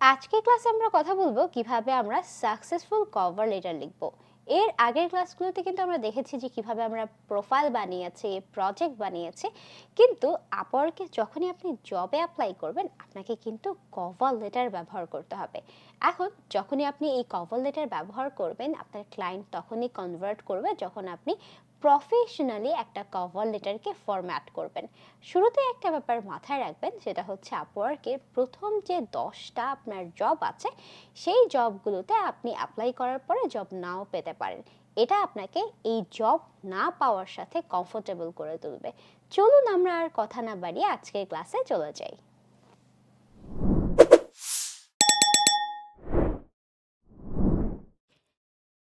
আজকের ক্লাসে আমরা কথা বলব কীভাবে আমরা সাকসেসফুল কভার লেটার লিখব। এর আগের ক্লাসগুলোতে কিন্তু আমরা দেখেছি যে কীভাবে আমরা প্রোফাইল বানিয়েছি প্রজেক্ট বানিয়েছি। কিন্তু আপরকে যখনই আপনি জবে অ্যাপ্লাই করবেন, আপনাকে কিন্তু কভার লেটার ব্যবহার করতে হবে। এখন যখনই আপনি এই কভার লেটার ব্যবহার করবেন, আপনার ক্লায়েন্ট তখনই কনভার্ট করবে যখন আপনি প্রফেশনালি একটা কভার লেটারকে ফরম্যাট করবেন। শুরুতে একটা ব্যাপার মাথায় রাখবেন, সেটা হচ্ছে আপওয়ার্কের প্রথম যে দশটা আপনার জব আছে, সেই জবগুলোতে আপনি অ্যাপ্লাই করার পরে জব নাও পেতে পারেন। এটা আপনাকে এই জব না পাওয়ার সাথে কমফোর্টেবল করে তুলবে। চলুন আমরা আর কথা না বাড়িয়ে আজকের ক্লাসে চলে যাই।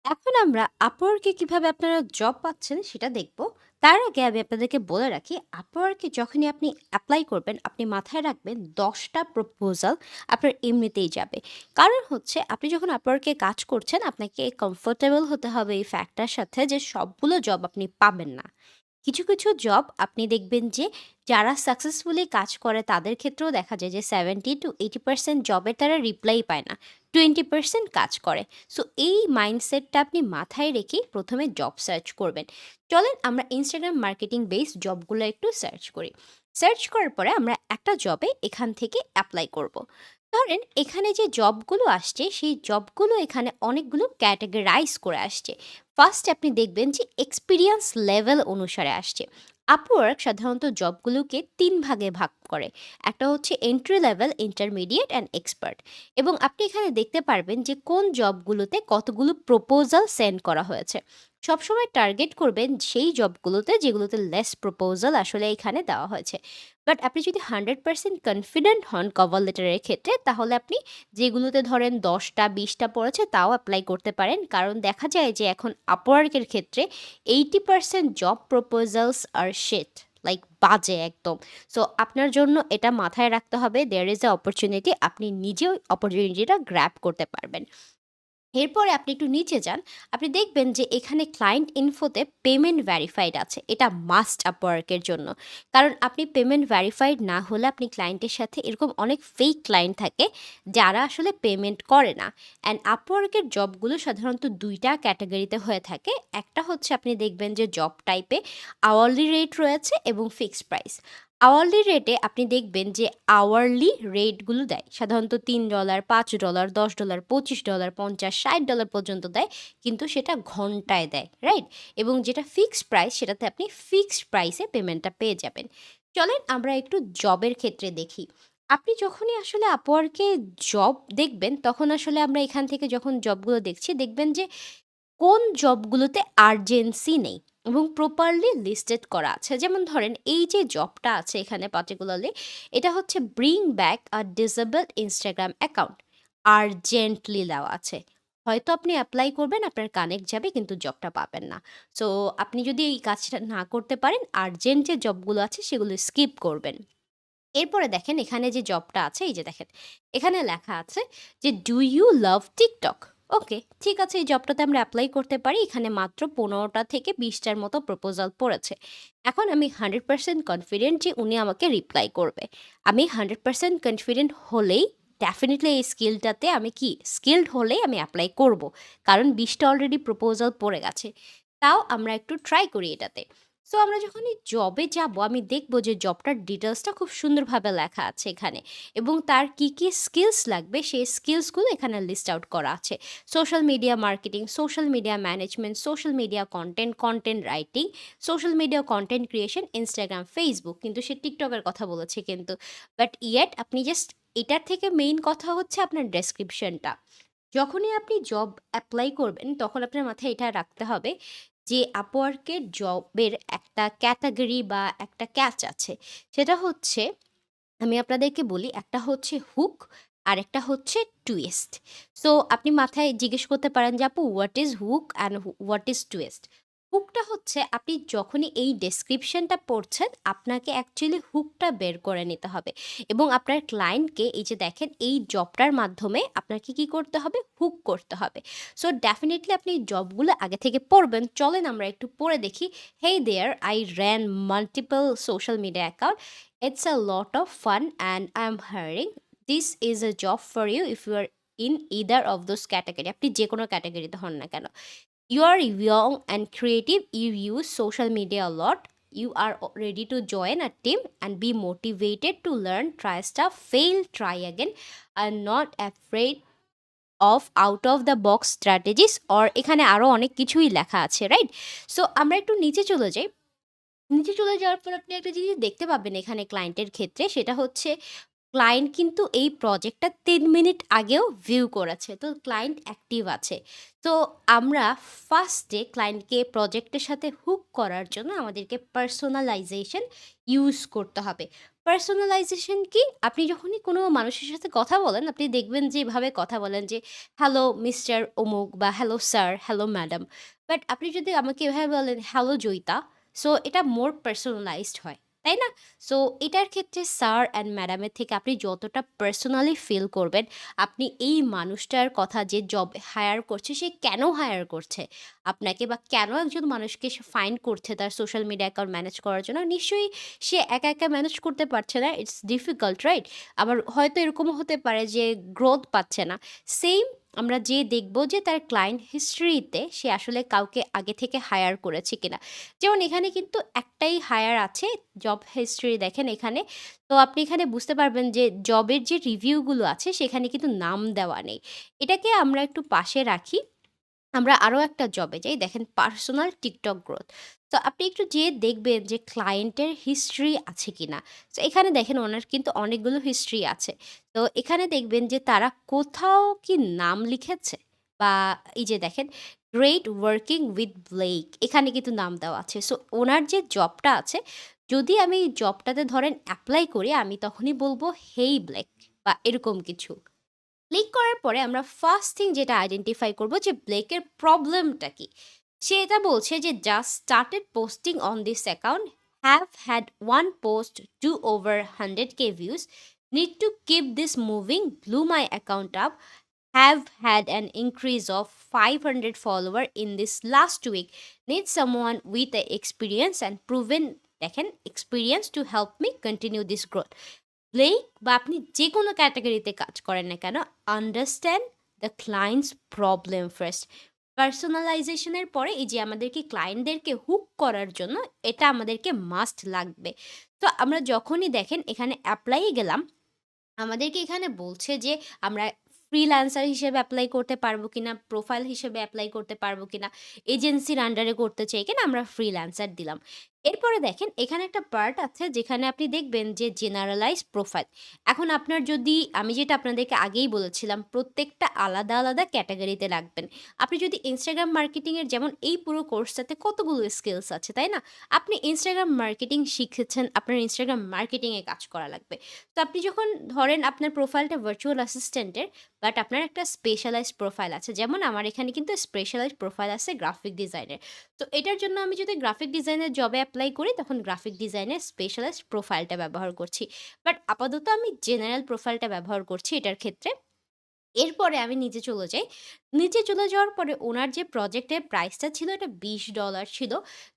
এখন আমরা আপওয়ার্কে কীভাবে আপনারা জব পাচ্ছেন সেটা দেখব। তার আগে আমি আপনাদেরকে বলে রাখি আপওয়ার্কে যখনই আপনি অ্যাপ্লাই করবেন, আপনি মাথায় রাখবেন দশটা প্রপোজাল আপনার এমনিতেই যাবে। কারণ হচ্ছে, আপনি যখন আপওয়ার্কে কাজ করছেন, আপনাকে কমফোর্টেবল হতে হবে এই ফ্যাক্টটার সাথে যে সবগুলো জব আপনি পাবেন না। কিছু কিছু জব আপনি দেখবেন যে যারা সাকসেসফুলি কাজ করে তাদের ক্ষেত্রেও দেখা যায় যে সেভেন্টি টু এইটি পার্সেন্ট জবের তারা রিপ্লাই পায় না। টোয়েন্টি পার্সেন্ট কাজ করে। সো এই মাইন্ডসেটটা আপনি মাথায় রেখেই প্রথমে জব সার্চ করবেন। চলেন আমরা ইনস্টাগ্রাম মার্কেটিং বেস জবগুলো একটু সার্চ করি। সার্চ করার পরে আমরা একটা জবে এখান থেকে অ্যাপ্লাই করব। ধরেন এখানে যে জবগুলো আসছে, সেই জবগুলো এখানে অনেকগুলো ক্যাটাগরাইজ করে আসছে। ফার্স্ট আপনি দেখবেন যে এক্সপিরিয়েন্স লেভেল অনুসারে আসছে। আপওয়ার্ক সাধারণত জবগুলোকে তিন ভাগে ভাগ করে। একটা হচ্ছে entry level intermediate and expert এবং আপনি এখানে দেখতে পারবেন যে কোন জবগুলোতে কতগুলো প্রপোজাল সেন্ড করা হয়েছে। সবসময় টার্গেট করবেন সেই জবগুলোতে যেগুলোতে লেস প্রপোজাল আসলে এখানে দেওয়া হয়েছে। বাট আপনি যদি হান্ড্রেড পার্সেন্ট কনফিডেন্ট হন কভার লেটারের ক্ষেত্রে, তাহলে আপনি যেগুলোতে ধরেন দশটা, বিশটা পড়েছে তাও অ্যাপ্লাই করতে পারেন। কারণ দেখা যায় যে এখন আপওয়ার্কের ক্ষেত্রে এইটি পার্সেন্ট জব প্রপোজালস আর শেট লাইক বাজে একদম। সো আপনার জন্য এটা মাথায় রাখতে হবে দেয়ার ইজ এ অপরচুনিটি আপনি নিজেও অপরচুনিটিটা গ্র্যাপ করতে পারবেন। এরপরে আপনি একটু নিচে যান, আপনি দেখবেন যে এখানে ক্লায়েন্ট ইনফোতে পেমেন্ট ভ্যারিফাইড আছে। এটা মাস্ট আপওয়ার্কের জন্য। কারণ আপনি পেমেন্ট ভ্যারিফাইড না হলে আপনি ক্লায়েন্টের সাথে এরকম অনেক ফেক ক্লায়েন্ট থাকে, যারা আসলে পেমেন্ট করে না। অ্যান্ড আপওয়ার্কের জবগুলো সাধারণত দুইটা ক্যাটাগরিতে হয়ে থাকে। একটা হচ্ছে আপনি দেখবেন যে জব টাইপে আওয়ারলি রেট রয়েছে এবং ফিক্সড প্রাইস আওয়ারলি রেটে আপনি দেখবেন যে আওয়ারলি রেটগুলো দেয়। সাধারণত তিন ডলার, পাঁচ ডলার, দশ ডলার, পঁচিশ ডলার, পঞ্চাশ, ষাট ডলার পর্যন্ত দেয়, কিন্তু সেটা ঘন্টায় দেয় রাইট এবং যেটা ফিক্সড প্রাইস সেটাতে আপনি ফিক্সড প্রাইসে পেমেন্টটা পেয়ে যাবেন। চলেন আমরা একটু জবের ক্ষেত্রে দেখি। আপনি যখনই আসলে আপওয়ার্কে জব দেখবেন, তখন আসলে আমরা এখান থেকে যখন জবগুলো দেখছি, দেখবেন যে কোন জবগুলোতে আর্জেন্সি নেই। এবং প্রপারলি লিস্টেড করা আছে। যেমন ধরেন, এই যে জবটা আছে এখানে পার্টিকুলারলি এটা হচ্ছে bring back a disabled Instagram account urgently দেওয়া আছে। হয়তো আপনি অ্যাপ্লাই করবেন, আপনার কানেক্ট যাবে, কিন্তু জবটা পাবেন না। সো আপনি যদি এই কাজটা না করতে পারেন আর্জেন্ট যে জবগুলো আছে, সেগুলো স্কিপ করবেন। এরপরে দেখেন, এখানে যে জবটা আছে, এই যে দেখেন, এখানে লেখা আছে যে do you love TikTok okay, ঠিক আছে, এই জবটাতে আমরা অ্যাপ্লাই করতে পারি। এখানে মাত্র পনেরোটা থেকে বিশটার মতো প্রপোজাল পড়েছে। এখন আমি হান্ড্রেড পার্সেন্ট কনফিডেন্ট যে উনি আমাকে রিপ্লাই করবে। আমি হান্ড্রেড পার্সেন্ট কনফিডেন্ট হলেই ডেফিনেটলি এই স্কিলটাতে আমি কি স্কিল্ড হলেই আমি অ্যাপ্লাই করব। কারণ বিশটা অলরেডি প্রপোজাল পড়ে গেছে। তাও আমরা একটু ট্রাই করি এটাতে। সো আমরা যখন এই জবে যাব, আমি দেখব যে জবটার ডিটেলসটা খুব সুন্দরভাবে লেখা আছে এখানে এবং তার কি কি স্কিলস লাগবে, সেই স্কিলসগুলো এখানে লিস্ট আউট করা আছে। Social media marketing social media management social media content content writing social media content creation Instagram Facebook কিন্তু সে টিকটকের কথা বলেছে কিন্তু। বাট ইয়েট আপনি জাস্ট এটার থেকে মেইন কথা হচ্ছে আপনার ডেসক্রিপশনটা যখনই আপনি জব অ্যাপ্লাই করবেন, তখন আপনার মাথায় এটা রাখতে হবে যে আপওয়ার্কের জবের একটা ক্যাটাগরি বা একটা ক্যাচ আছে, সেটা হচ্ছে, আমি আপনাদেরকে বলি, একটা হচ্ছে হুক আর একটা হচ্ছে টুয়েস্ট সো আপনি মাথায় জিজ্ঞেস করতে পারেন যে আপু what is hook and what is twist হুকটা হচ্ছে আপনি যখনই এই ডেসক্রিপশনটা পড়ছেন, আপনাকে অ্যাকচুয়ালি হুকটা বের করে নিতে হবে। এবং আপনার ক্লায়েন্টকে এই যে দেখেন, এই জবটার মাধ্যমে আপনাকে কি করতে হবে? হুক করতে হবে। সো ডেফিনেটলি আপনি জবগুলো আগে থেকে পড়বেন। চলেন আমরা একটু পড়ে দেখি। Hey there I ran multiple social media account it's a lot of fun and I am hiring this is a job for you if you are in either of those category আপনি যে কোনো ক্যাটাগরিতে হন না কেন। You are young and creative you use social media a lot you are ready to join a team and be motivated to learn try stuff fail try again and not afraid of out of the box strategies or এখানে আরও অনেক কিছুই লেখা আছে right so আমরা একটু নিচে চলে যাই নিচে চলে যাওয়ার পর আপনি একটা জিনিস দেখতে পাবেন এখানে ক্লায়েন্টের ক্ষেত্রে সেটা হচ্ছে ক্লায়েন্ট কিন্তু এই প্রজেক্টটা তিন মিনিট আগেও ভিউ করেছে। তো ক্লায়েন্ট অ্যাক্টিভ আছে। তো আমরা ফার্স্টে ক্লায়েন্টকে প্রজেক্টের সাথে হুক করার জন্য আমাদেরকে পার্সোনালাইজেশন ইউজ করতে হবে। পার্সোনালাইজেশন কি? আপনি যখনই কোনো মানুষের সাথে কথা বলেন, আপনি দেখবেন যে এভাবে কথা বলেন যে হ্যালো মিস্টার অমুক বা hello sir hello madam but আপনি যদি আমাকে এভাবে বলেন হ্যালো জয়িতা সো এটা মোর পার্সোনালাইজড হয়। তাই না? সো এটার ক্ষেত্রে স্যার অ্যান্ড ম্যাডামের থেকে আপনি যতটা পার্সোনালি ফিল করবেন, আপনি এই মানুষটার কথা যে জব হায়ার করছে, সে কেন হায়ার করছে? আপনাকে বা কেন একজন মানুষকে সে ফাইন করছে তার সোশ্যাল মিডিয়া অ্যাকাউন্ট ম্যানেজ করার জন্য? নিশ্চয়ই সে একা একা ম্যানেজ করতে পারছে না ইটস ডিফিকাল্ট রাইট আবার হয়তো এরকমও হতে পারে যে গ্রোথ পাচ্ছে না। সেম আমরা যে দেখব যে তার ক্লায়েন্ট হিস্ট্রিতে সে আসলে কাউকে আগে থেকে হায়ার করেছে কিনা। যেমন এখানে কিন্তু একটাই হায়ার আছে জব হিস্ট্রি দেখেন এখানে। তো আপনি এখানে বুঝতে পারবেন যে জবের যে রিভিউগুলো আছে, সেখানে কিন্তু নাম দেওয়া নেই। এটাকে আমরা একটু পাশে রাখি। আমরা আরও একটা জবে যাই, দেখেন পার্সোনাল টিকটক গ্রোথ তো আপনি একটু যেয়ে দেখবেন যে ক্লায়েন্টের হিস্ট্রি আছে কি না তো এখানে দেখেন ওনার কিন্তু অনেকগুলো হিস্ট্রি আছে। তো এখানে দেখবেন যে তারা কোথাও কি নাম লিখেছে? বা এই যে দেখেন গ্রেট ওয়ার্কিং উইথ ব্লেক এখানে কিন্তু নাম দেওয়া আছে। সো ওনার যে জবটা আছে, যদি আমি জবটাতে ধরেন অ্যাপ্লাই করি, আমি তখনই বলব হেই ব্লেক বা এরকম কিছু। ক্লিক করার পরে আমরা ফার্স্ট থিং যেটা আইডেন্টিফাই করব যে ব্লেকের প্রবলেমটা কি। সে এটা বলছে যে just started posting on this account have had one post to over hundred K views need to keep this moving blow my account up have had an increase of 500 follower in this last week, need someone with the experience and proven, দেখেন, experience to help me continue this growth Blake বা আপনি যে কোনো ক্যাটাগরিতে কাজ করেন না কেন understand the clients problem first পার্সোনালাইজেশনের পরে এই যে আমাদেরকে ক্লায়েন্টদেরকে হুক করার জন্য এটা আমাদেরকে মাস্ট লাগবে। তো আমরা যখনই দেখেন এখানে অ্যাপ্লাই গেলাম, আমাদেরকে এখানে বলছে যে আমরা ফ্রিল্যান্সার হিসেবে অ্যাপ্লাই করতে পারব কিনা প্রোফাইল হিসেবে অ্যাপ্লাই করতে পারব কিনা এজেন্সির আন্ডারে করতে চাই কিনা, আমরা ফ্রিল্যান্সার দিলাম। এরপরে দেখেন, এখানে একটা পার্ট আছে যেখানে আপনি দেখবেন যে জেনারেলাইজ প্রোফাইল এখন আপনার যদি, আমি যেটা আপনাদেরকে আগেই বলেছিলাম, প্রত্যেকটা আলাদা আলাদা ক্যাটাগরিতে রাখবেন। আপনি যদি ইনস্টাগ্রাম মার্কেটিংয়ের যেমন এই পুরো কোর্সটাতে কতগুলো স্কিলস আছে, তাই না? আপনি ইনস্টাগ্রাম মার্কেটিং শিখেছেন, আপনার ইনস্টাগ্রাম মার্কেটিংয়ে কাজ করা লাগবে। তো আপনি যখন ধরেন আপনার প্রোফাইলটা ভার্চুয়াল অ্যাসিস্ট্যান্টের বাট আপনার একটা স্পেশালাইজড প্রোফাইল আছে, যেমন আমার এখানে কিন্তু স্পেশালাইজড প্রোফাইল আছে গ্রাফিক ডিজাইনের তো এটার জন্য আমি যদি গ্রাফিক ডিজাইনের জবে অ্যাপ্লাই করি, তখন গ্রাফিক ডিজাইনের স্পেশালাইজড প্রোফাইলটা ব্যবহার করছি। বাট আপাতত আমি জেনারেল প্রোফাইলটা ব্যবহার করছি এটার ক্ষেত্রে। এরপরে আমি নিচে চলে যাই। নিচে চলে যাওয়ার পরে ওনার যে প্রজেক্টের প্রাইসটা ছিল, এটা বিশ ডলার ছিল।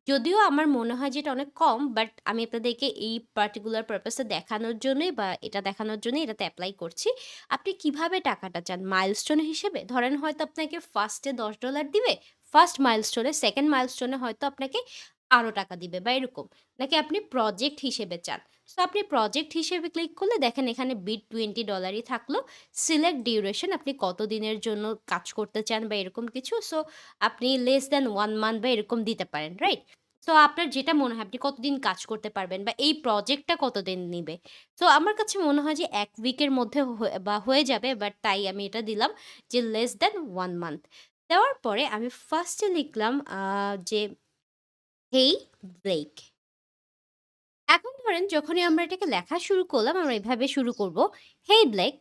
যদিও আমার মনে হয় যে এটা অনেক কম বাট আমি আপনাদেরকে এই পার্টিকুলার পারপাসে দেখানোর জন্যই বা এটা দেখানোর জন্যই এটাতে অ্যাপ্লাই করছি। আপনি কীভাবে টাকাটা চান? মাইলস্টোন হিসেবে? ধরেন হয়তো আপনাকে ফার্স্টে দশ ডলার দিবে ফার্স্ট মাইলস্টোনে সেকেন্ড মাইলস্টোনে হয়তো আপনাকে আরও টাকা দিবে বা এরকম। নাকি আপনি প্রজেক্ট হিসেবে চান? সো আপনি প্রজেক্ট হিসেবে ক্লিক করলে দেখেন এখানে বিট টোয়েন্টি ডলারই থাকল। সিলেক্ট ডিউরেশন আপনি কত দিনের জন্য কাজ করতে চান বা এরকম কিছু। সো আপনি লেস দ্যান ওয়ান মান্থ বা এরকম দিতে পারেন রাইট সো আপনার যেটা মনে হয় আপনি কতদিন কাজ করতে পারবেন বা এই প্রজেক্টটা কতদিন নিবে। সো আমার কাছে মনে হয় যে এক উইকের মধ্যে বা হয়ে যাবে বাট তাই আমি এটা দিলাম যে লেস দ্যান ওয়ান মান্থ দেওয়ার পরে আমি ফার্স্টে লিখলাম যে হেই ব্রেক এখন ধরেন যখনই আমরা এটাকে লেখা শুরু করলাম, আমরা এভাবে শুরু করব, hey Blake,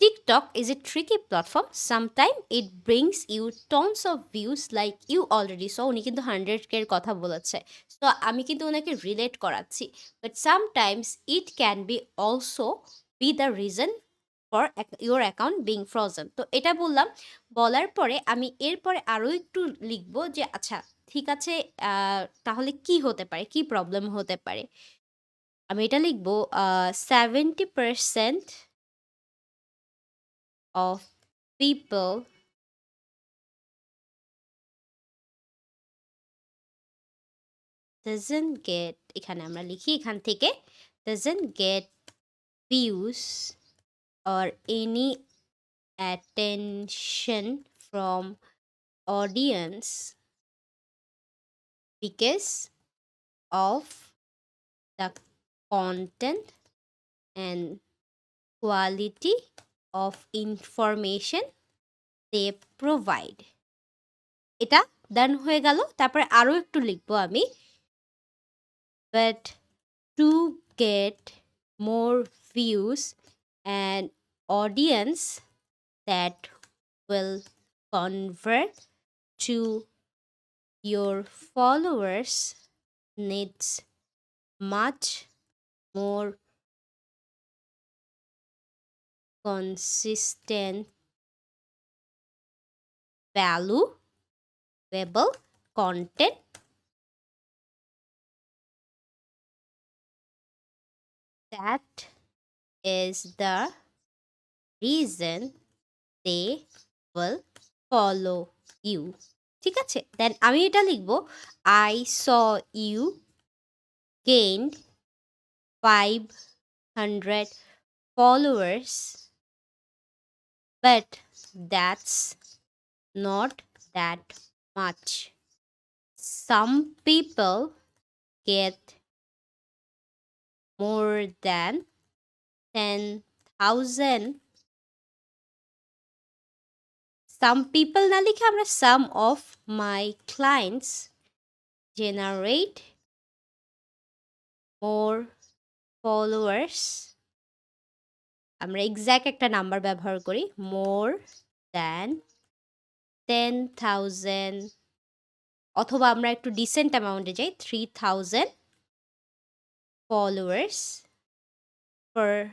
TikTok is a tricky platform sometime it brings you tons of views like you already so উনি কিন্তু হান্ড্রেড কের কথা বলেছে। তো আমি কিন্তু ওনাকে রিলেট করাচ্ছি। But sometimes it can be also be the reason for your account being frozen তো এটা বললাম। বলার পরে আমি এরপরে আরও একটু লিখব যে আচ্ছা ঠিক আছে তাহলে কি হতে পারে? কি প্রবলেম হতে পারে? আমি এটা লিখব seventy percent of people doesn't get এখানে আমরা লিখি, এখান থেকে doesn't get views or any attention from audience because of the content and quality of information they provide এটা ডান হয়ে গেল তারপরে আরও একটু লিখব আমি but to get more views and audience that will convert to your followers needs much more consistent valuable content. That is the reason they will follow you ঠিক আছে দেন আমি এটা লিখব I saw you gained 500 followers but that's not that much some people get more than 10,000 some people না লিখে আমরা some of my clients generate more followers. আমরা exact একটা নাম্বার ব্যবহার করি মোর দ্যান টেন থাউজেন্ড অথবা আমরা একটু ডিসেন্ট অ্যামাউন্টে যাই three thousand followers per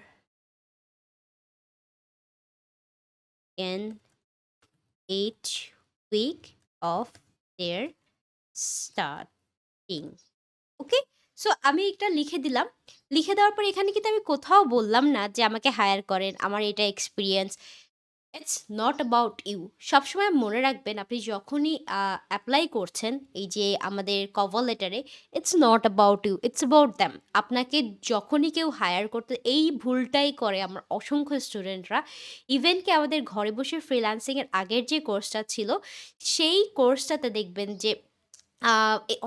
in each week of their starting okay so আমি এটা লিখে দিলাম। লিখে দেওয়ার পর এখানে কিন্তু আমি কোথাও বললাম না যে আমাকে হায়ার করেন। আমার এটা experience it's not about you সবসময় মনে রাখবেন আপনি যখনই অ্যাপ্লাই করছেন, এই যে আমাদের cover লেটারে it's not about you it's about them আপনাকে যখনই কেউ হায়ার করতে, এই ভুলটাই করে আমার অসংখ্য স্টুডেন্টরা ইভেন কি আমাদের ঘরে বসে ফ্রিল্যান্সিংয়ের আগের যে কোর্সটা ছিল, সেই কোর্সটাতে দেখবেন যে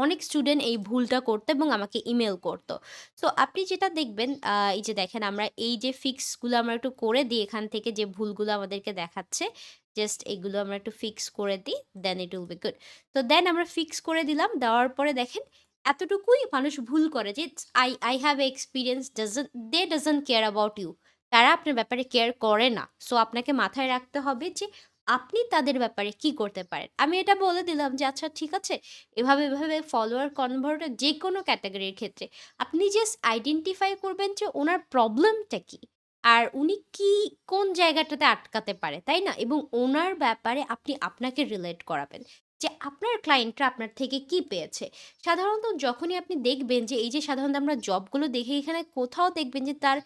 অনেক স্টুডেন্ট এই ভুলটা করতো এবং আমাকে ইমেল করতো। সো আপনি যেটা দেখবেন এই যে দেখেন আমরা এই যে ফিক্সগুলো আমরা একটু করে দিই, এখান থেকে যে ভুলগুলো আমাদেরকে দেখাচ্ছে জাস্ট এগুলো আমরা একটু ফিক্স করে দিই then it will be good তো দেন আমরা ফিক্স করে দিলাম, দেওয়ার পরে দেখেন এতটুকুই মানুষ ভুল করে যে I I have experience doesn't they doesn't care about you তারা আপনার ব্যাপারে কেয়ার করে না। সো আপনাকে মাথায় রাখতে হবে যে আপনি তাদের ব্যাপারে কি করতে পারেন? আমি এটা বলে দিলাম যে আচ্ছা ঠিক আছে। এভাবে এভাবে ফলোয়ার কনভার্টার যে কোনো ক্যাটাগরির ক্ষেত্রে আপনি জাস্ট আইডেন্টিফাই করবেন যে, ওনার প্রবলেমটা কি। আর উনি কি, কোন জায়গাটাতে আটকাতে পারে, তাই না? এবং ওনার ব্যাপারে আপনি আপনাকে রিলেট করাবেন যে, আপনার ক্লায়েন্টরা আপনার থেকে কি পেয়েছে। সাধারণত যখনই আপনি দেখবেন যে, এই যে সাধারণত আমরা জবগুলো দেখে এখানে কোথাও দেখবেন যে, তার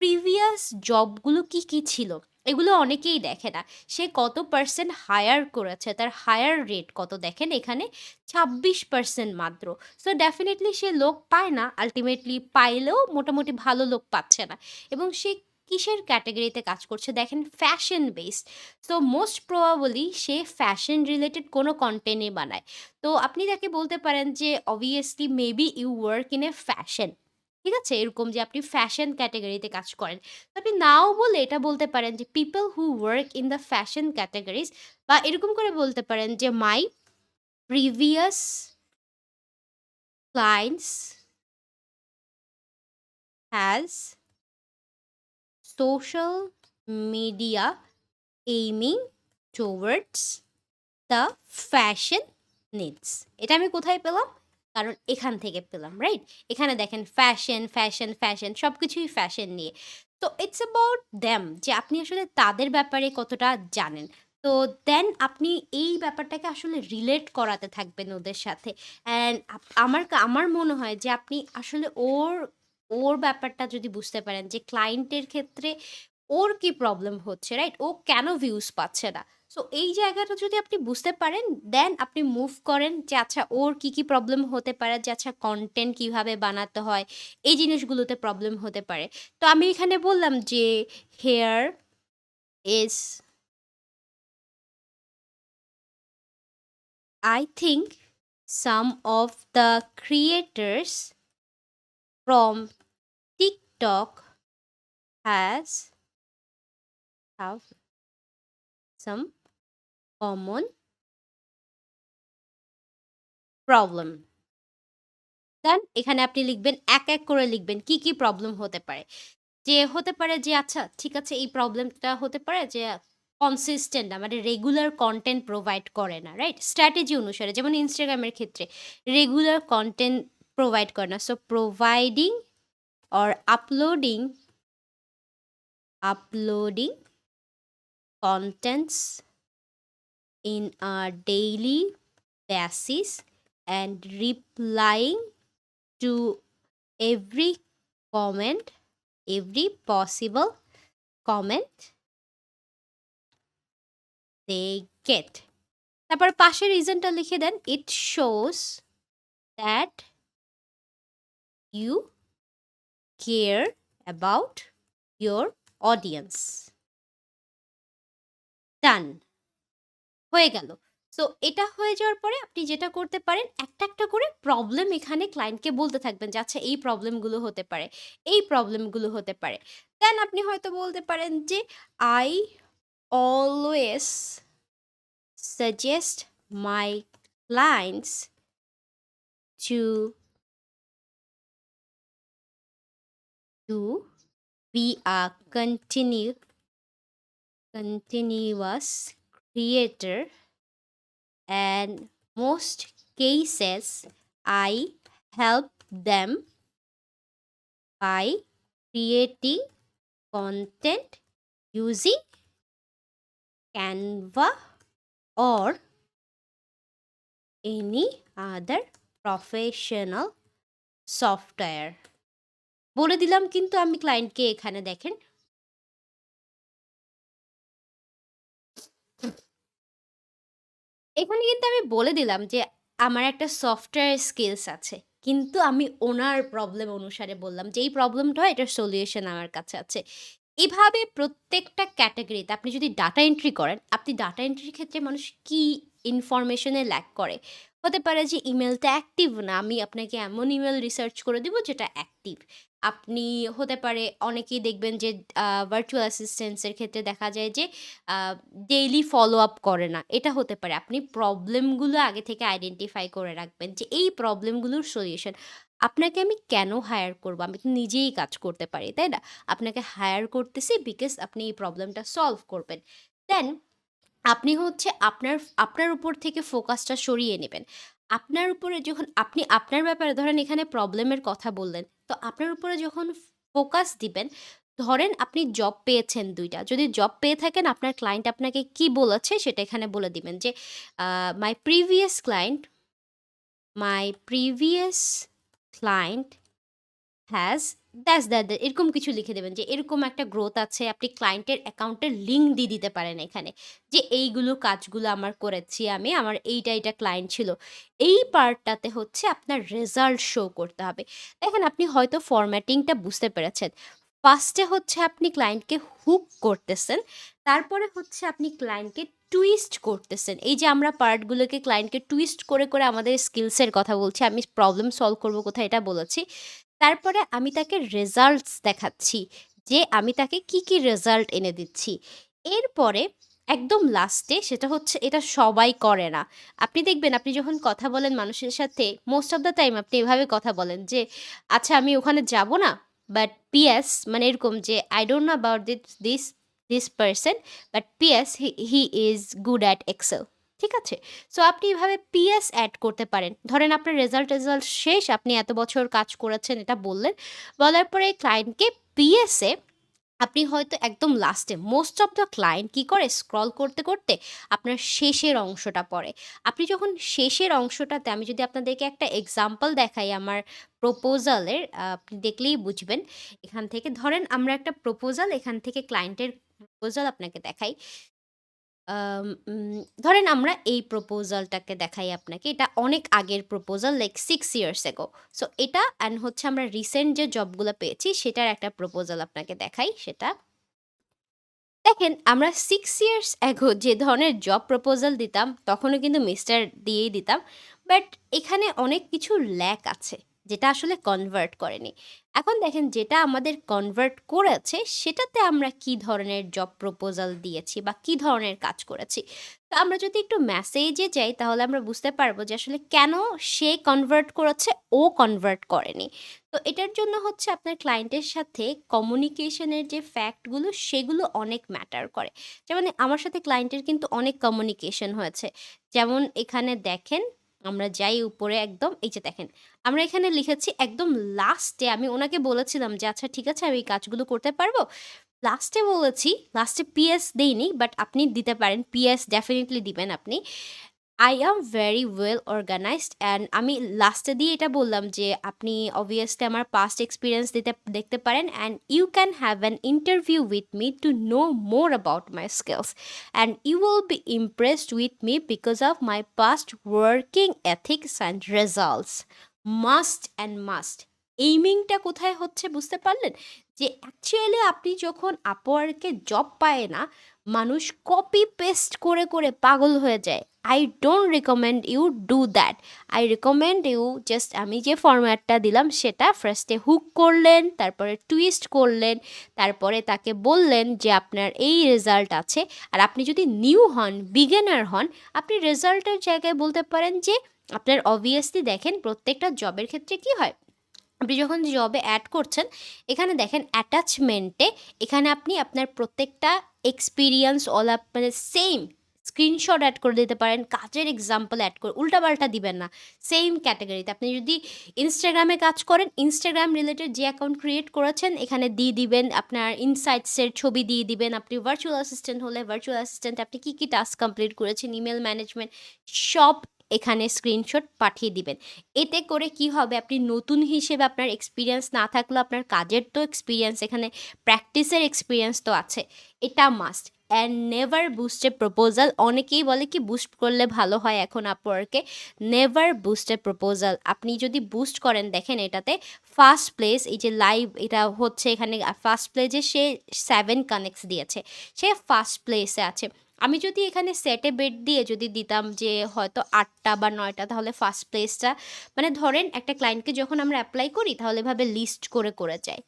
প্রিভিয়াস জবগুলো কি কি ছিল? এগুলো অনেকেই দেখে না। সে কত পার্সেন্ট হায়ার করেছে, তার হায়ার রেট কত দেখেন? এখানে ছাব্বিশ পার্সেন্ট মাত্র। সো ডেফিনেটলি সে লোক পায় না আলটিমেটলি পাইলেও মোটামুটি ভালো লোক পাচ্ছে না। এবং সে কিসের ক্যাটাগরিতে কাজ করছে? দেখেন fashion based so most probably সে ফ্যাশন রিলেটেড কোনো কন্টেন্টই বানায়। তো আপনি তাকে বলতে পারেন যে obviously maybe you work in a fashion ঠিক আছে? এরকম যে আপনি ফ্যাশন ক্যাটাগরিতে কাজ করেন। আপনি নাও বলে এটা বলতে পারেন যে people who work in the fashion categories বা এরকম করে বলতে পারেন যে my previous clients has social media aiming towards the fashion needs এটা আমি কোথায় পেলাম? কারণ এখান থেকে পেলাম রাইট এখানে দেখেন ফ্যাশন ফ্যাশন ফ্যাশন সব কিছুই ফ্যাশন নিয়ে তো ইটস অ্যাবাউট দ্যাম যে আপনি আসলে তাদের ব্যাপারে কতটা জানেন তো দেন আপনি এই ব্যাপারটাকে আসলে রিলেট করাতে থাকবেন ওদের সাথে অ্যান্ড আমার আমার মনে হয় যে আপনি আসলে ওর ওর ব্যাপারটা যদি বুঝতে পারেন যে ক্লায়েন্টের ক্ষেত্রে ওর কি প্রবলেম হচ্ছে, রাইট? ও কেন ভিউজ পাচ্ছে না? সো এই জায়গাটা যদি আপনি বুঝতে পারেন, দেন আপনি মুভ করেন যে আচ্ছা ওর কি, কি প্রবলেম হতে পারে যে আচ্ছা কন্টেন্ট কীভাবে বানাতে হয়, এই জিনিসগুলোতে প্রবলেম হতে পারে। তো আমি এখানে বললাম যে here is I think some of the creators from TikTok has have some common problem. Then এখানে আপনি লিখবেন এক, এক করে লিখবেন কি, কি প্রবলেম হতে পারে। যে হতে পারে যে আচ্ছা ঠিক আছে এই প্রবলেমটা হতে পারে যে কনসিস্টেন্ট মানে রেগুলার কনটেন্ট প্রোভাইড করে না, রাইট? স্ট্র্যাটেজি অনুসারে যেমন এর ক্ষেত্রে রেগুলার কনটেন্ট প্রোভাইড করে না। So providing or uploading uploading contents in a daily basis and replying to every comment, every possible comment they get. তারপর পাশে রিজনটা লিখে দেন it shows that you care about your audience done হয়ে গেল। So এটা হয়ে যাওয়ার পরে আপনি যেটা করতে পারেন, একটা একটা করে প্রবলেম এখানে ক্লায়েন্টকে বলতে থাকবেন যে আচ্ছা এই প্রবলেমগুলো হতে পারে, এই প্রবলেমগুলো হতে পারে। দেন আপনি হয়তো বলতে পারেন যে I always suggest my clients to to be a continue continuous creator and most cases i help them by creating content using canva or any other professional software বলে দিলাম কিন্তু আমি ক্লায়েন্টকে এখানে দেখেন এখানে কিন্তু আমি বলে দিলাম যে আমার একটা সফটওয়্যার স্কিলস আছে। কিন্তু আমি ওনার প্রবলেম অনুসারে বললাম যে এই প্রবলেমটা হয়, এটার সলিউশন আমার কাছে আছে। এভাবে প্রত্যেকটা ক্যাটাগরিতে আপনি যদি ডাটা এন্ট্রি করেন, আপনি ডাটা এন্ট্রির ক্ষেত্রে মানুষ কি ইনফরমেশনে ল্যাক করে? হতে পারে যে ইমেলটা অ্যাক্টিভ না, আমি আপনাকে এমন ইমেল রিসার্চ করে দিব যেটা অ্যাক্টিভ আপনি হতে পারে অনেকেই দেখবেন যে ভার্চুয়াল অ্যাসিস্ট্যান্সের ক্ষেত্রে দেখা যায় যে ডেইলি ফলো আপ করে না। এটা হতে পারে। আপনি প্রবলেমগুলো আগে থেকে আইডেন্টিফাই করে রাখবেন যে, এই প্রবলেমগুলোর সলিউশন আপনাকে আমি কেন হায়ার করব? আমি তো নিজেই কাজ করতে পারি, তাই না? আপনাকে হায়ার করতেছি বিকজ আপনি এই প্রবলেমটা সলভ করবেন। দেন আপনি হচ্ছে আপনার আপনার উপর থেকে ফোকাসটা সরিয়ে নেবেন। আপনার উপরে যখন, আপনি আপনার ব্যাপারে ধরেন এখানে প্রবলেমের কথা বললেন, তো আপনার উপরে যখন ফোকাস দিবেন, ধরেন আপনি জব পেয়েছেন দুইটা, যদি জব পেয়ে থাকেন, আপনার ক্লায়েন্ট আপনাকে কি বলেছে সেটা এখানে বলে দিবেন যে my previous client my previous client has that's that এরকম কিছু লিখে দেবেন যে এরকম একটা গ্রোথ আছে, আপনি ক্লায়েন্টের অ্যাকাউন্টের লিঙ্ক দিয়ে দিতে পারেন এখানে। যে এইগুলো কাজগুলো আমার করেছি আমি, আমার এইটা এইটা ক্লায়েন্ট ছিল। এই পার্টটাতে হচ্ছে আপনার রেজাল্ট শো করতে হবে। দেখেন, আপনি হয়তো ফরম্যাটিংটা বুঝতে পেরেছেন। ফার্স্টে হচ্ছে আপনি ক্লায়েন্টকে হুক করতেছেন, তারপরে হচ্ছে আপনি ক্লায়েন্টকে টুইস্ট করতেছেন। এই যে আমরা পার্টগুলোকে ক্লায়েন্টকে টুইস্ট করে করে আমাদের স্কিলসের কথা বলছি, আমি প্রবলেম সলভ করব কোথায় এটা বলেছি। তারপরে আমি তাকে রেজাল্টস দেখাচ্ছি যে আমি তাকে কি কি রেজাল্ট এনে দিচ্ছি। এরপরে একদম লাস্টে সেটা হচ্ছে এটা সবাই করে না। আপনি দেখবেন আপনি যখন কথা বলেন মানুষের সাথে মোস্ট অফ দ্য টাইম আপনি এভাবে কথা বলেন যে আচ্ছা আমি ওখানে যাব না বাট পিএস মানে এরকম যে I don't know about this this this person but PS he is good at Excel ঠিক আছে? সো আপনি এভাবে পিএস অ্যাড করতে পারেন। ধরেন আপনার রেজাল্ট রেজাল্ট শেষ, আপনি এত বছর কাজ করেছেন, এটা বললেন। বলার পরে ক্লায়েন্টকে পিএসে আপনি হয়তো একদম লাস্টে মোস্ট অফ দ্য ক্লায়েন্ট কি করে? স্ক্রল করতে করতে আপনার শেষের অংশটা পড়ে। আপনি যখন শেষের অংশটাতে, আমি যদি আপনাদেরকে একটা এক্সাম্পল দেখাই আমার প্রপোজালের আপনি দেখলেই বুঝবেন। এখান থেকে ধরেন আমরা একটা প্রপোজাল এখান থেকে ক্লায়েন্টের প্রপোজাল আপনাকে দেখাই। ধরেন আমরা এই প্রপোজালটাকে দেখাই আপনাকে। এটা অনেক আগের proposal like six years ago so এটা অ্যান্ড হচ্ছে আমরা রিসেন্ট যে জবগুলো পেয়েছি, সেটার একটা প্রপোজাল আপনাকে দেখাই, সেটা। দেখেন, আমরা সিক্স ইয়ার্স এগো যে ধরনের জব প্রপোজাল দিতাম, তখনও কিন্তু মিস্টার দিয়েই দিতাম। বাট এখানে অনেক কিছু ল্যাক আছে, যেটা আসলে কনভার্ট করেনি। এখন দেখেন যেটা আমাদের কনভার্ট করেছে, সেটাতে আমরা কি ধরনের জব প্রপোজাল দিয়েছি বা কি ধরনের কাজ করেছি? তো আমরা যদি একটু মেসেজে যাই, তাহলে আমরা বুঝতে পারব যে আসলে কেন সে কনভার্ট করেছে, ও কনভার্ট করেনি। তো এটার জন্য হচ্ছে আপনার ক্লায়েন্টের সাথে কমিউনিকেশনের যে ফ্যাক্টগুলো সেগুলো অনেক ম্যাটার করে। যেমন আমার সাথে ক্লায়েন্টের কিন্তু অনেক কমিউনিকেশন হয়েছে। যেমন এখানে দেখেন আমরা যাই উপরে একদম, এই যে দেখেন, আমরা এখানে লিখেছি একদম লাস্টে আমি ওনাকে বলেছিলাম যে আচ্ছা ঠিক আছে, আমি এই কাজগুলো করতে পারব। লাস্টে বলেছি লাস্টে পিএস দেইনি বাট আপনি দিতে পারেন পিএস ডেফিনেটলি দিবেন আপনি। I am very well organised and আমি লাস্টে দিয়ে এটা বললাম যে আপনি অবভিয়াসলি আমার পাস্ট এক্সপিরিয়েন্স দিতে দেখতে পারেন and you can have an interview with me to know more about my skills and you will be impressed with me because of my past working ethics and results must and must এইমিংটা কোথায় হচ্ছে বুঝতে পারলেন? যে actually আপনি যখন আপওয়ার্কে job পায় না, মানুষ কপি পেস্ট করে করে পাগল হয়ে যায়। I don't recommend you do that I recommend you just আমি যে ফরম্যাটটা দিলাম সেটা ফার্স্টে হুক করলেন, তারপরে টুইস্ট করলেন, তারপরে তাকে বললেন যে আপনার এই রেজাল্ট আছে। আর আপনি যদি নিউ হন বিগিনার হন, আপনি রেজাল্টের জায়গায় বলতে পারেন যে আপনার অবভিয়াসলি দেখেন প্রত্যেকটা জবের ক্ষেত্রে কি হয়? আপনি যখন জবে অ্যাড করছেন, এখানে দেখেন অ্যাটাচমেন্টে এখানে আপনি আপনার প্রত্যেকটা এক্সপিরিয়েন্স অল আপ মানে সেম স্ক্রিনশট অ্যাড করে দিতে পারেন, কাজের এক্সাম্পল অ্যাড করে, উল্টাপাল্টা দিবেন না। সেম ক্যাটাগরিতে আপনি যদি ইনস্টাগ্রামে কাজ করেন ইনস্টাগ্রাম রিলেটেড যে অ্যাকাউন্ট ক্রিয়েট করেছেন, এখানে দিয়ে দিবেন আপনার ইনসাইটসের ছবি, দিয়ে দিবেন আপনি ভার্চুয়াল অ্যাসিস্ট্যান্ট হলে ভার্চুয়াল অ্যাসিস্ট্যান্ট আপনি কী কী টাস্ক কমপ্লিট করেছেন ইমেল ম্যানেজমেন্ট সব এখানে স্ক্রিনশট পাঠিয়ে দিবেন। এতে করে কি হবে, আপনি নতুন হিসেবে আপনার এক্সপিরিয়েন্স না থাকলেও আপনার কাজের তো এক্সপিরিয়েন্স এখানে প্র্যাকটিসের এক্সপিরিয়েন্স তো আছে। এটা মাস্ট অ্যান্ড নেভার বুস্টে প্রপোজাল অনেকেই বলে কি বুস্ট করলে ভালো হয় এখন আপওয়ার্কে নেভার বুস্টে প্রপোজাল আপনি যদি বুস্ট করেন, দেখেন এটাতে ফার্স্ট প্লেস এই যে লাইভ এটা হচ্ছে এখানে ফার্স্ট প্লেসে সে সেভেন কানেক্টস দিয়েছে। সে ফার্স্ট প্লেসে আছে। আমি যদি এখানে সেটে বেড দিয়ে যদি দিতাম যে হয়তো আটটা বা নয়টা, তাহলে ফার্স্ট প্লেসটা মানে ধরেন একটা ক্লায়েন্টকে যখন আমরা অ্যাপ্লাই করি, তাহলে এভাবে লিস্ট করে করে যায়।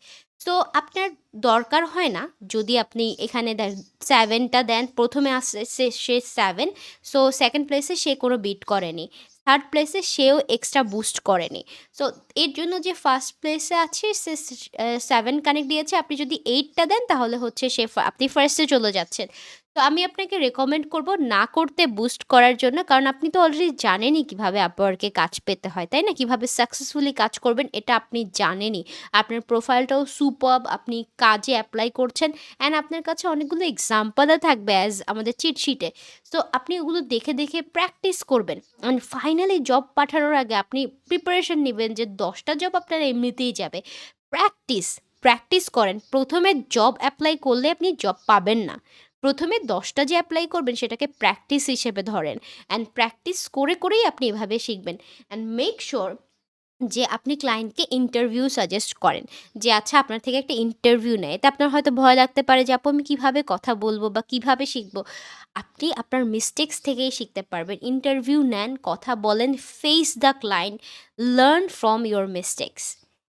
তো আপনার দরকার হয় না যদি আপনি এখানে দেন সেভেনটা দেন, প্রথমে আসছে সে- সেভেন সো সেকেন্ড প্লেসে সে কোনো বিট করেনি। থার্ড প্লেসে সেও এক্সট্রা বুস্ট করেনি। সো এর জন্য যে ফার্স্ট প্লেসে আছে, সে সেভেন কানেক্ট দিয়েছে, আপনি যদি এইটটা দেন, তাহলে হচ্ছে সে, আপনি ফার্স্টে চলে যাচ্ছেন। তো আমি আপনাকে রেকমেন্ড করব না করতে বুস্ট করার জন্য, কারণ আপনি তো অলরেডি জানেনই কীভাবে আপওয়ার্কে কাজ পেতে হয়, তাই না? কীভাবে সাকসেসফুলি কাজ করবেন এটা আপনি জানেনই। আপনার প্রোফাইলটাও সুপার আপনি কাজে অ্যাপ্লাই করছেন অ্যান্ড আপনার কাছে অনেকগুলো এক্সাম্পলও থাকবে অ্যাজ আমাদের চিটশিটে তো আপনি ওগুলো দেখে দেখে প্র্যাকটিস করবেন অ্যান্ড ফাইনালি জব পাঠানোর আগে আপনি প্রিপারেশন নেবেন যে দশটা জব আপনার এমনিতেই যাবে। প্র্যাকটিস প্র্যাকটিস করেন, প্রথমে জব অ্যাপ্লাই করলে আপনি জব পাবেন না। প্রথমে দশটা যে অ্যাপ্লাই করবেন সেটাকে প্র্যাকটিস হিসেবে ধরেন অ্যান্ড প্র্যাকটিস করে করেই আপনি এভাবে শিখবেন অ্যান্ড মেক শিওর যে আপনি ক্লায়েন্টকে ইন্টারভিউ সাজেস্ট করেন যে আচ্ছা আপনার থেকে একটা ইন্টারভিউ নেয়। এতে আপনার হয়তো ভয় লাগতে পারে যে, আপু, আমি কীভাবে কথা বলব বা কীভাবে শিখব? আপনি আপনার মিস্টেক্স থেকেই শিখতে পারবেন। ইন্টারভিউ নেন, কথা বলেন face the client learn from your mistakes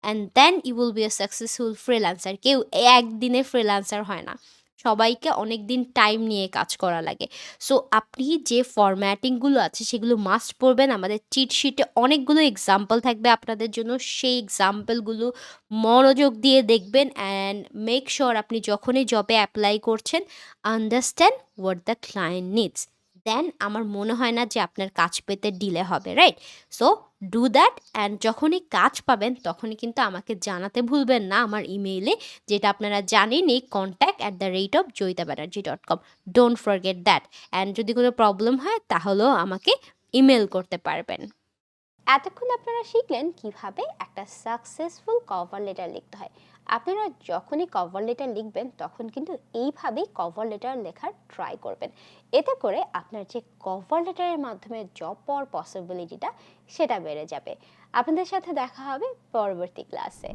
and then you will be a successful freelancer কেউ একদিনে ফ্রিল্যান্সার হয় না। সবাইকে অনেক দিন টাইম নিয়ে কাজ করা লাগে। সো আপনি যে ফরম্যাটিংগুলো আছে, সেগুলো মাস্ট পড়বেন। আমাদের চিটশিটে অনেকগুলো এক্সাম্পল থাকবে আপনাদের জন্য। সেই এক্সাম্পলগুলো মনোযোগ দিয়ে দেখবেন অ্যান্ড মেক শিওর আপনি যখনই জবে অ্যাপ্লাই করছেন understand what the client needs then আমার মনে হয় না যে আপনার কাজ পেতে ডিলে হবে right so do that and যখনই কাজ পাবেন, তখনই কিন্তু আমাকে জানাতে ভুলবেন না আমার ইমেইলে যেটা আপনারা জানেন এই contact at the rate of Joyita Banerjee dot com don't forget that and যদি কোনো প্রবলেম হয়, তাহলেও আমাকে ইমেল করতে পারবেন। এতক্ষণ আপনারা শিখলেন কীভাবে একটা সাকসেসফুল কভার লেটার লিখতে হয়। আপনারা যখনই কভার লেটার লিখবেন, তখন কিন্তু এইভাবেই কভার লেটার লেখার ট্রাই করবেন। এতে করে আপনার যে কভার লেটারের মাধ্যমে জব পাওয়ার পসিবিলিটিটা সেটা বেড়ে যাবে। আপনাদের সাথে দেখা হবে পরবর্তী ক্লাসে